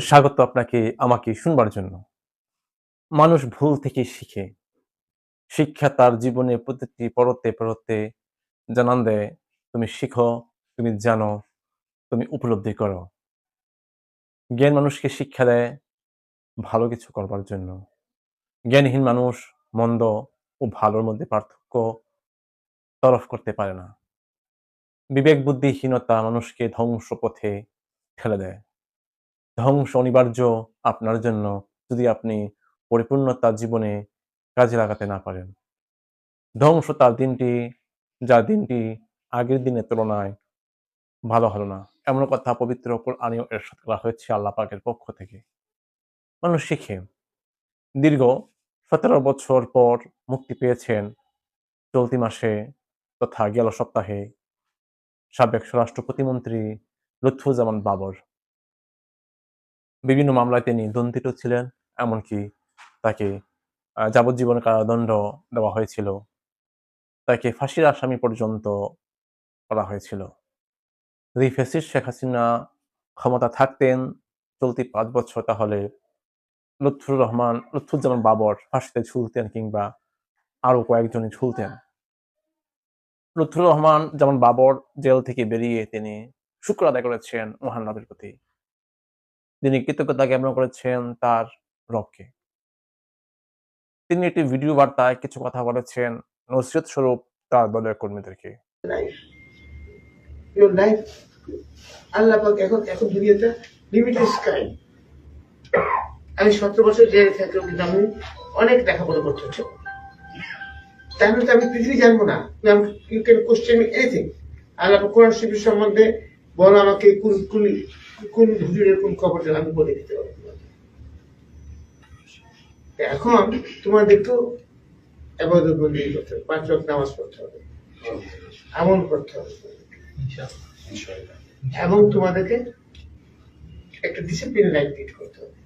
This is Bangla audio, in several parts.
স্বাগত আপনাকে আমাকে শুনবার জন্য। মানুষ ভুল থেকে শিখে। শিক্ষা তার জীবনে প্রতিটি পরতে পরতে জানান দেয়, তুমি শিখো, তুমি জানো, তুমি উপলব্ধি করো। জ্ঞান মানুষকে শিক্ষা দেয় ভালো কিছু করবার জন্য। জ্ঞানহীন মানুষ মন্দ ও ভালোর মধ্যে পার্থক্য তরফ করতে পারে না। বিবেক বুদ্ধিহীনতা মানুষকে ধ্বংস পথে ঠেলে দেয়। ধ্বংস অনিবার্য আপনার জন্য যদি আপনি পরিপূর্ণতা জীবনে কাজে লাগাতে না পারেন। ধ্বংস তার দিনটি যা দিনটি আগের দিনের তুলনায় ভালো হলো না। এমন কথা পবিত্র কোরআনেও এরশাদ করা হয়েছে আল্লাহ পাকের পক্ষ থেকে। মানুষ শিখে। দীর্ঘ সতেরো বছর পর মুক্তি পেয়েছেন চলতি মাসে তথা গেল সপ্তাহে সাবেক স্বরাষ্ট্র প্রতিমন্ত্রী লুৎফুজ্জামান বাবর। বিভিন্ন মামলায় তিনি দণ্ডিত ছিলেন, এমনকি তাকে যাবজ্জীবন কারাদণ্ড দেওয়া হয়েছিল। তাকে ফাঁসির আসামি পর্যন্ত করা হয়েছিল। যদি ফেসিস শেখ হাসিনা ক্ষমতা থাকতেন, চলতি পাঁচ বছর তাহলে লুৎফুর রহমান, লুৎফুজ্জামান বাবর ফাঁসিতে ঝুলতেন কিংবা আরও কয়েকজনই ঝুলতেন। লুৎফুর রহমান যেমন বাবর জেল থেকে বেরিয়ে তিনি শুক্র আদায় করেছেন মহান নবীর প্রতি। তিনি কৃতজ্ঞতা জ্ঞাপন করেছেন তার রবকে। তিনি একটি ভিডিও বার্তায় কিছু কথা বলেছেন। নসিহত স্বরূপ তার দলের কর্মীদেরকে। আমি সতেরো বছর জেলে থাকলেও কিন্তু আমি অনেক লেখাপড়া করতে হচ্ছে। তো আমি পৃথিবী জানব না। ইউ ক্যান কোশ্চেন এনিথিং আল্লাহ কোরআন শরীফের সম্বন্ধে বলো আমাকে কোন কোন হুজুরের কোন দেন আমি বলে দিতে পারব তা এখন তোমাদেরকেও আবাদত বন্দি করতে হবে পাঁচ ওয়াক্ত নামাজ পড়তে হবে আমল করতে হবে। এবং তোমাদেরকে একটা ডিসিপ্লিন লাইফ লিড করতে হবে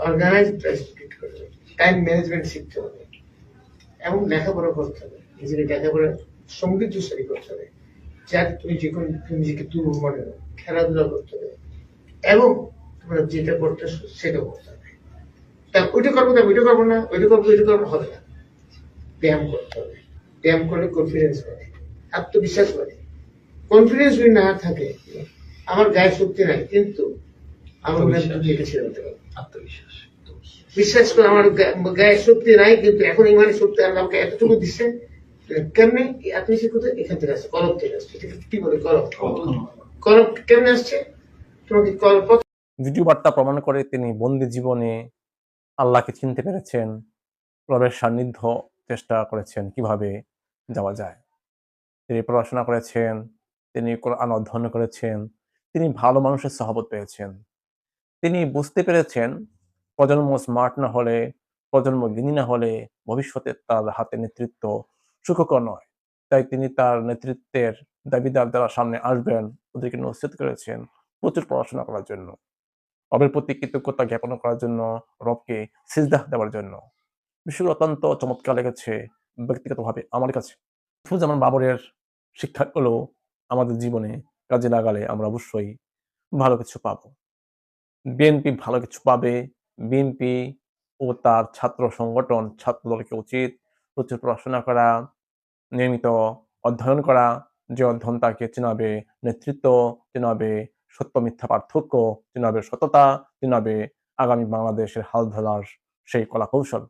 অর্গানাইজ লাইফ লিড করতে হবে টাইম ম্যানেজমেন্ট শিখতে হবে এবং লেখাপড়া করতে হবে নিজেকে লেখাপড়া সমৃদ্ধশালী করতে হবে যাতে তুমি যে কোনো নিজেকে দুর্বল মনে হয় খেলাধুলা করতে হবে। এবং তোমরা যেটা করতেছো সেটা করতে হবে। তা ওইটা করব না ওইটা করব না ওইটা করব ওইটা করব হবে না। ব্যায়াম করতে হবে। ব্যায়াম করলে কনফিডেন্স বাড়ে আত্মবিশ্বাস বাড়ে। কনফিডেন্স যদি না থাকে আমার গায়ে শক্তি নাই কিন্তু আমার মনে ছেড়ে দিতে পারব আত্মবিশ্বাস বিশ্বাস করে আমার গায়ে শক্তি নাই কিন্তু এখন ইমানের শক্তি আল্লাহ আমাকে এতটুকু দিচ্ছে কেমনে? এই আত্মবিশ্বাস কোথায়? এখান থেকে আসছে কলম থেকে আসছে। কি বলে? কলম। ভিডিও বার্তা প্রমাণ করে তিনি বন্দি জীবনে আল্লাহকে চিনতে পেরেছেন রবের সান্নিধ্য চেষ্টা করেছেন, কীভাবে যাওয়া যায়। তিনি পড়াশোনা করেছেন, তিনি কোরআন অধ্যয়ন করেছেন, তিনি ভালো মানুষের সহবত পেয়েছেন। তিনি বুঝতে পেরেছেন, প্রজন্ম স্মার্ট না হলে, প্রজন্ম জ্ঞানী না হলে ভবিষ্যতে তার হাতে নেতৃত্ব সুখকর নয়। তাই তিনি তার নেতৃত্বের দাবিদার যারা সামনে আসবেন। ওদেরকে নসিহত করেছেন। প্রচুর পড়াশোনা করার জন্য। রবের প্রতি কৃতজ্ঞতা জ্ঞাপন করার জন্য, রবকে সিজদা দেওয়ার জন্য। বিষয়গুলো অত্যন্ত চমৎকার লেগেছে ব্যক্তিগতভাবে আমার কাছে। যেমন বাবরের শিক্ষাগুলো আমাদের জীবনে কাজে লাগালে আমরা অবশ্যই ভালো কিছু পাবো। বিএনপি ভালো কিছু পাবে। বিএনপি ও তার ছাত্র সংগঠন, ছাত্রদলকে উচিত প্রচুর পড়াশোনা করা নিয়মিত অধ্যয়ন করা, যে অধ্যয়ন তাকে চেনাবে নেতৃত্ব, চেনাবে সত্য, মিথ্যা, পার্থক্য, চেনাবে সততা, চেনাবে আগামী বাংলাদেশের হাল ধরার সেই কলা কৌশল